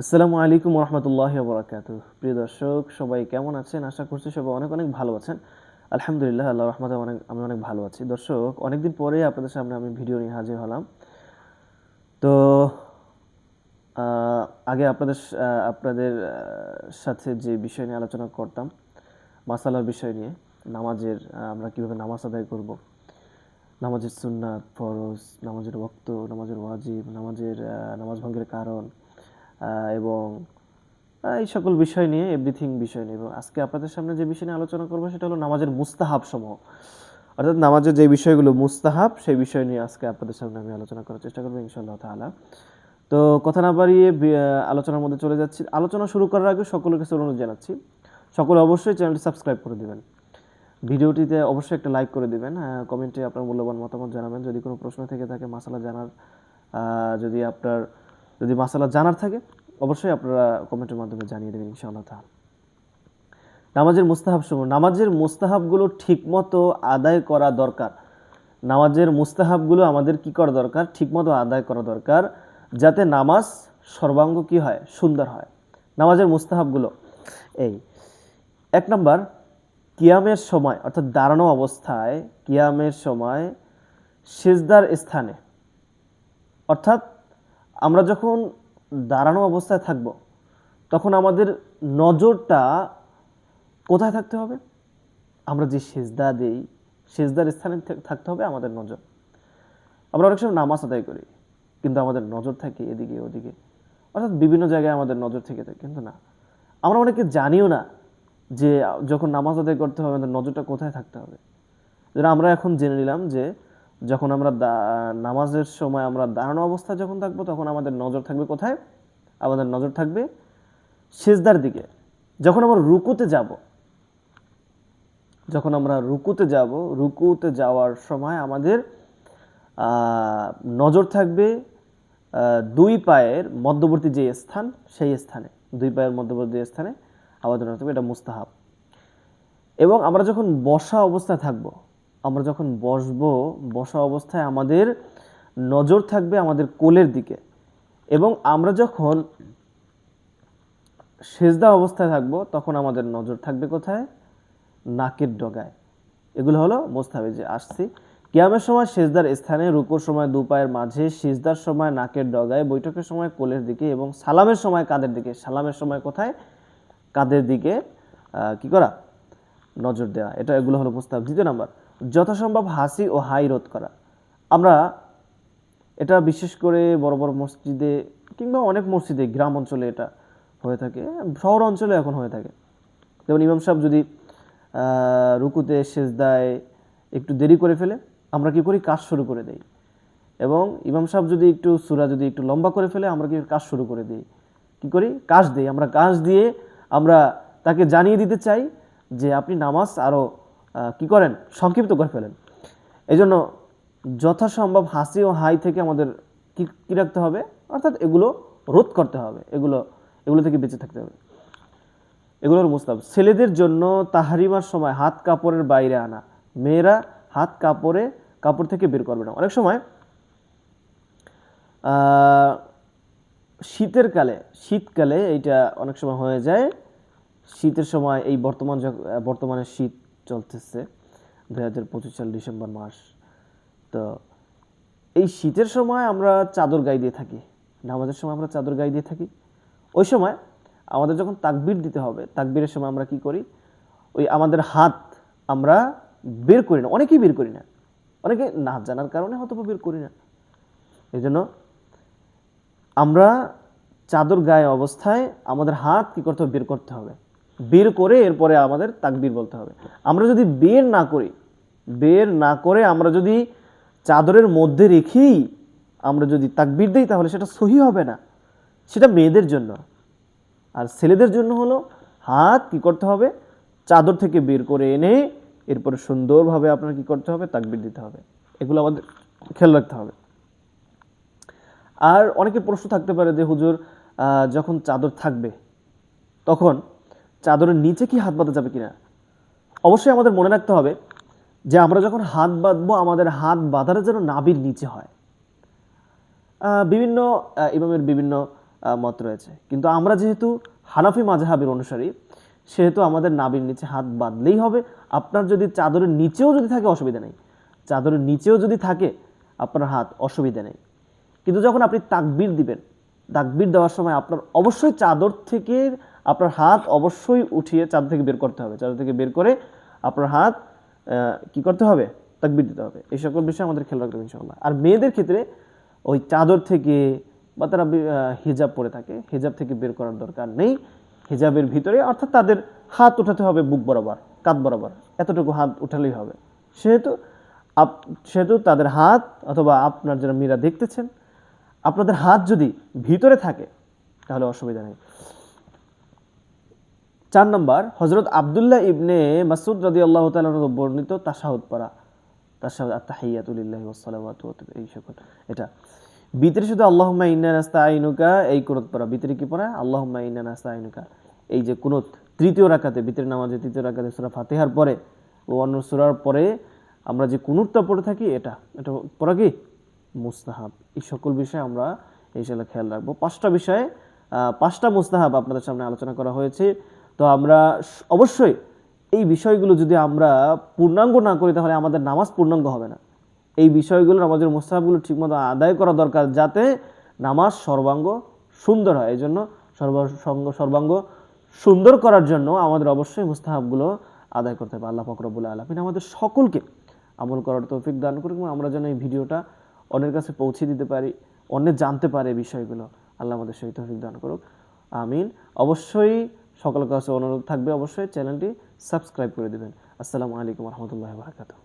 আসসালামু আলাইকুম রহমতুল্লাহ বরাকাত প্রিয় দর্শক, সবাই কেমন আছেন? আশা করছি সবাই অনেক অনেক ভালো আছেন। আলহামদুলিল্লাহ আল্লাহ রহমতে অনেক, আমি অনেক ভালো আছি। দর্শক, অনেকদিন পরে আপনাদের সামনে আমি ভিডিও নিয়ে হাজির হলাম। তো আগে আপনাদের আপনাদের সাথে যে বিষয় নিয়ে আলোচনা করতাম, মাসালার বিষয় নিয়ে, নামাজের আমরা কীভাবে নামাজ আদায় করব? নামাজের সুন্নাত, ফরজ, নামাজের ওক্ত নামাজের ওয়াজিব, নামাজের নামাজ ভঙ্গের কারণ এবং এই সকল বিষয় নিয়ে এভরিথিং বিষয় নিয়ে। এবং আজকে আপনাদের সামনে যে বিষয় নিয়ে আলোচনা করব, সেটা হলো নামাজের মুস্তাহাব সমূহ। অর্থাৎ নামাজের যে বিষয়গুলো মুস্তাহাব, সেই বিষয় নিয়ে আজকে আপনাদের সামনে আমি আলোচনা করার চেষ্টা করব ইনশাল্লাহ তাআলা। তো কথা না বাড়িয়ে আলোচনার মধ্যে চলে যাচ্ছি। আলোচনা শুরু করার আগে সকলের কাছে অনুরোধ জানাচ্ছি, সকলে অবশ্যই চ্যানেলটি সাবস্ক্রাইব করে দিবেন। ভিডিওটিতে অবশ্যই একটা লাইক করে দিবেন কমেন্টে আপনার মূল্যবান মতামত জানাবেন। যদি কোনো প্রশ্ন থেকে থাকে মাসালা জানার যদি আপনার যদি মাসালা জানার থাকে, অবশ্যই আপনারা কমেন্টের মাধ্যমে জানিয়ে দেবেন ইনশাআল্লাহ তাআলা। নামাজের মুস্তাহাব সমূহ নামাজের মুস্তাহাবগুলো ঠিকমতো আদায় করা দরকার। নামাজের মুস্তাহাবগুলো আমাদের কি করা দরকার? ঠিকমতো আদায় করা দরকার, যাতে নামাজ সর্বাঙ্গ কি হয়? সুন্দর হয়। নামাজের মুস্তাহাবগুলো, এই, এক নম্বর, কিয়ামের সময়, অর্থাৎ দাঁড়ানো অবস্থায় কিয়ামের সময় সেজদার স্থানে, অর্থাৎ আমরা যখন দাঁড়ানো অবস্থায় থাকব, তখন আমাদের নজরটা কোথায় থাকতে হবে? আমরা যে সেজদা দেই, সেজদার স্থানে থাকতে হবে আমাদের নজর। আমরা অনেক সময় নামাজ আদায় করি, কিন্তু আমাদের নজর থাকে এদিকে, ওদিকে। অর্থাৎ বিভিন্ন জায়গায় আমাদের নজর থেকে থাকে, কিন্তু না। আমরা অনেকে জানিও না যে যখন নামাজ আদায় করতে হবে, আমাদের নজরটা কোথায় থাকতে হবে। যেটা আমরা এখন জেনে নিলাম যে যখন আমরা নামাজের সময় আমরা দাঁড়ানো অবস্থায় যখন থাকব, তখন আমাদের নজর থাকবে কোথায়? আমাদের নজর থাকবে সেজদার দিকে। যখন আমরা রুকুতে যাব, যখন আমরা রুকুতে যাব, রুকুতে যাওয়ার সময় আমাদের নজর থাকবে দুই পায়ের মধ্যবর্তী যে স্থান, সেই স্থানে। দুই পায়ের মধ্যবর্তী স্থানে আমাদের নজর থাকবে, এটা মুস্তাহাব। এবং আমরা যখন বসা অবস্থায় থাকব আমরা যখন বসবো, বসা অবস্থায় আমাদের নজর থাকবে আমাদের কোলের দিকে। এবং আমরা যখন সেজদা অবস্থায় থাকব, তখন আমাদের নজর থাকবে কোথায়? নাকের ডগায়। এগুলো হলো মোস্তাবে যে আসছি। কিয়ামের সময় সেজদার স্থানে, রুকুর সময় দু পায়ের মাঝে, সিজদার সময় নাকের ডগায়, বৈঠকের সময় কোলের দিকে এবং সালামের সময় কাদের দিকে। সালামের সময় কোথায়? কাদের দিকে কি করা? নজর দেওয়া এটা এগুলো হলো প্রস্তাব দ্বিতীয় নাম্বার। যথাসম্ভব হাসি ও হাই রোধ করা। আমরা এটা বিশেষ করে বড় বড় মসজিদে কিংবা অনেক মসজিদে, গ্রাম অঞ্চলে এটা হয়ে থাকে, শহর অঞ্চলে এখন হয়ে থাকে। যেমন ইমাম সাহেব যদি রুকুতে সেজদায় একটু দেরি করে ফেলে, আমরা কি করি? কাজ শুরু করে দেই। এবং ইমাম সাহেব যদি একটু সুরা যদি একটু লম্বা করে ফেলে, আমরা কি কাজ শুরু করে দিই। কি করি? কাজ দিই। আমরা কাজ দিয়ে আমরা তাকে জানিয়ে দিতে চাই যে আপনি নামাজ আরও কি করেন? সংক্ষিপ্ত করে ফেলেন। এই জন্য যথাসম্ভব হাসি ও হাই থেকে আমাদের কি, কী রাখতে হবে? অর্থাৎ এগুলো রোধ করতে হবে। এগুলো এগুলো থেকে বেঁচে থাকতে হবে। এগুলোর মুস্তাব ছেলেদের জন্য তাহারিমার সময় হাত কাপড়ের বাইরে আনা। মেয়েরা হাত কাপড়ে, কাপড় থেকে বের করবে না। অনেক সময় শীতের কালে, শীতকালে এইটা অনেক সময় হয়ে যায়। শীতের সময় এই বর্তমান বর্তমানে শীত চলতেছে দুই হাজার পঁচিশ সাল ডিসেম্বর মাস। তো এই শীতের সময় আমরা চাদর গায়ে দিয়ে থাকি, নামাজের সময় আমরা চাদর গায়ে দিয়ে থাকি। ওই সময় আমাদের যখন তাকবির দিতে হবে, তাকবীরের সময় আমরা কি করি? ওই আমাদের হাত আমরা বের করি না, অনেকেই বের করি না। অনেকে না জানার কারণে হয়তো বের করি না। এই জন্য আমরা চাদর গায়ে অবস্থায় আমাদের হাত কি করতে হবে? বের করতে হবে। বের করে এরপরে আমাদের তাকবীর বলতে হবে। আমরা যদি বের না করি, বের না করে আমরা যদি চাদরের মধ্যে রেখেই আমরা যদি তাকবীর দিই, তাহলে সেটা সহি হবে না। সেটা মেয়েদের জন্য আর ছেলেদের জন্য হলো হাত কি করতে হবে? চাদর থেকে বের করে এনে এরপরে সুন্দরভাবে আপনার কি করতে হবে? তাকবীর দিতে হবে। এগুলো আমাদের খেয়াল রাখতে হবে। আর অনেকে প্রশ্ন থাকতে পারে যে, হুজুর যখন চাদর থাকবে, তখন চাদরের নিচে কি হাত বাঁধা যাবে কিনা? অবশ্যই আমাদের মনে রাখতে হবে যে আমরা যখন হাত বাঁধবো, আমাদের হাত বাঁধার যেন নাবির নিচে হয়। বিভিন্ন ইমামের বিভিন্ন মত রয়েছে। কিন্তু আমরা যেহেতু হানাফি মাঝহাবের অনুসারী, সেহেতু আমাদের নাবির নিচে হাত বাঁধলেই হবে। আপনার যদি চাদরের নিচেও যদি থাকে, অসুবিধা নেই। চাদরের নিচেও যদি থাকে, আপনার হাত অসুবিধা নেই। কিন্তু যখন আপনি তাকবির দিবেন, তাকবির দেওয়ার সময় আপনার অবশ্যই চাদর থেকে আপনার হাত অবশ্যই উঠিয়ে চাদর থেকে বের করতে হবে। চাদর থেকে বের করে আপনার হাত কি করতে হবে? তাকবির দিতে হবে। এই সকল বিষয় আমাদের খেয়াল রাখতে হবে ইনশাআল্লাহ। আর মেয়েদের ক্ষেত্রে ওই চাদর থেকে বা তারা হিজাব পরে থাকে, হিজাব থেকে বের করার দরকার নেই। হিজাবের ভিতরে অর্থাৎ তাদের হাত উঠাতে হবে বুক বরাবর, কাঁধ বরাবর। এতটুকু হাত উঠালেই হবে। সেহেতু আপ, সেহেতু তাদের হাত অথবা আপনার যারা মীরা দেখতেছেন, আপনাদের হাত যদি ভিতরে থাকে, তাহলে অসুবিধা নেই। চার নম্বর হজরত আবদুল্লাহ ইবনে মাসুদ রাদি আল্লাহ বর্ণিত তাসাহুদ পড়া এই সকল। এটা। ভিতরে শুধু ইন্না নাস্তাইনুকা এই কুনুত পড়া। ভিতরে কি পড়া? ইন্না নাস্তাইনুকা এই যে কুনুত, তৃতীয় রাকাতে ভিতরে নামাজে তৃতীয় রাকাতে সূরা ফাতিহার পরে ও অন্য সূরার পরে আমরা যে কুনুতটা পড়ে থাকি, এটা। এটা পড়া কি? মুস্তাহাব। এই সকল বিষয়ে আমরা ইনশাআল্লাহ খেয়াল রাখব। পাঁচটা বিষয়ে পাঁচটা মুস্তাহাব আপনাদের সামনে আলোচনা করা হয়েছে। তো আমরা অবশ্যই এই বিষয়গুলো যদি আমরা পূর্ণাঙ্গ না করি, তাহলে আমাদের নামাজ পূর্ণাঙ্গ হবে না। এই বিষয়গুলো আমাদের মুস্তাহাবগুলো ঠিকমতো আদায় করা দরকার যাতে নামাজ সর্বাঙ্গ সুন্দর হয়। এই জন্য সর্বাঙ্গ সর্বাঙ্গ সুন্দর করার জন্য আমাদের অবশ্যই মুস্তাহাবগুলো আদায় করতে হবে। আল্লাহ ফকরবুল আলমিন আমাদের সকলকে আমল করার তৌফিক দান করুক আমরা যেন এই ভিডিওটা অন্যের কাছে পৌঁছে দিতে পারি অন্যে জানতে পারে বিষয়গুলো। আল্লাহ আমাদের সেই তৌফিক দান করুক। আমিন। অবশ্যই সকলের কাছে অনুরোধ থাকবে অবশ্যই চ্যানেলটি সাবস্ক্রাইব করে দেবেন। আসসালামু আলাইকুম রহমতুল্লাহ বারকাতুহ।